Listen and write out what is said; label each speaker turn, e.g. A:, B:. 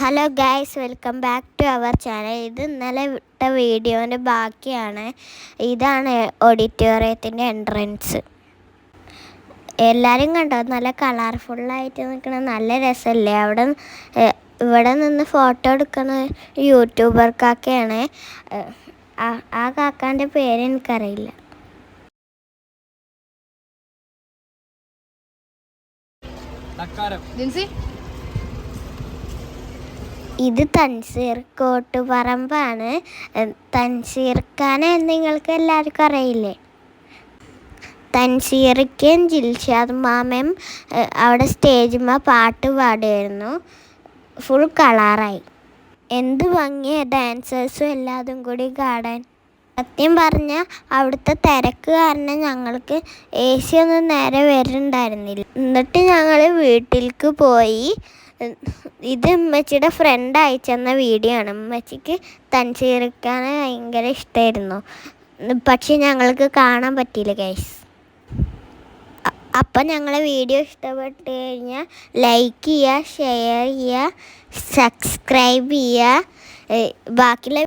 A: Hello guys welcome back to our channel ഇത് ഇന്നലെ വിട്ട വീഡിയോന്റെ ബാക്കിയാണ്. ഇതാണ് ഓഡിറ്റോറിയത്തിന്റെ എൻട്രൻസ് എല്ലാവരും കണ്ടോ? നല്ല കളർഫുള്ളായിട്ട് നിൽക്കണ നല്ല രസമല്ലേ അവിടെ ഇവിടെ നിന്ന് ഫോട്ടോ എടുക്കുന്ന യൂട്യൂബർ കാക്കയാണ് ആ- ആ കാക്കാന്റെ പേര് എനിക്കറിയില്ല.
B: ജിൻസി?
A: ഇത് തൻസീർ കോട്ടുപറമ്പാണ്. തൻസീർ ഖാനെ നിങ്ങൾക്ക് എല്ലാവർക്കും അറിയില്ലേ? തൻസീർക്കേൻ ജിൽഷാദ് മാമയും അവിടെ സ്റ്റേജിന്മേൽ പാട്ട് പാടുമായിരുന്നു ഫുൾ കളറായി. എന്ത് ഭംഗിയ ഡാൻസേഴ്സും എല്ലാതും കൂടി കാണാൻ. സത്യം പറഞ്ഞാൽ അവിടുത്തെ തിരക്ക് കാരണം ഞങ്ങൾക്ക് എ സി ഒന്നും നേരെ വരുന്നുണ്ടായിരുന്നില്ല എന്നിട്ട് ഞങ്ങൾ വീട്ടിലേക്ക് പോയി. ഇത് ഉമ്മച്ചിയുടെ ഫ്രണ്ട് അയച്ചെന്ന വീഡിയോ ആണ്. ഉമ്മച്ചിക്ക് തൻസീറിക്കാൻ ഭയങ്കര ഇഷ്ടമായിരുന്നു പക്ഷെ ഞങ്ങൾക്ക് കാണാൻ പറ്റിയില്ല ഗൈസ് അപ്പം ഞങ്ങളെ വീഡിയോ ഇഷ്ടപ്പെട്ട് കഴിഞ്ഞാൽ ലൈക്ക് ചെയ്യുക ഷെയർ ചെയ്യുക സബ്സ്ക്രൈബ് ചെയ്യുക. ബാക്കിയുള്ള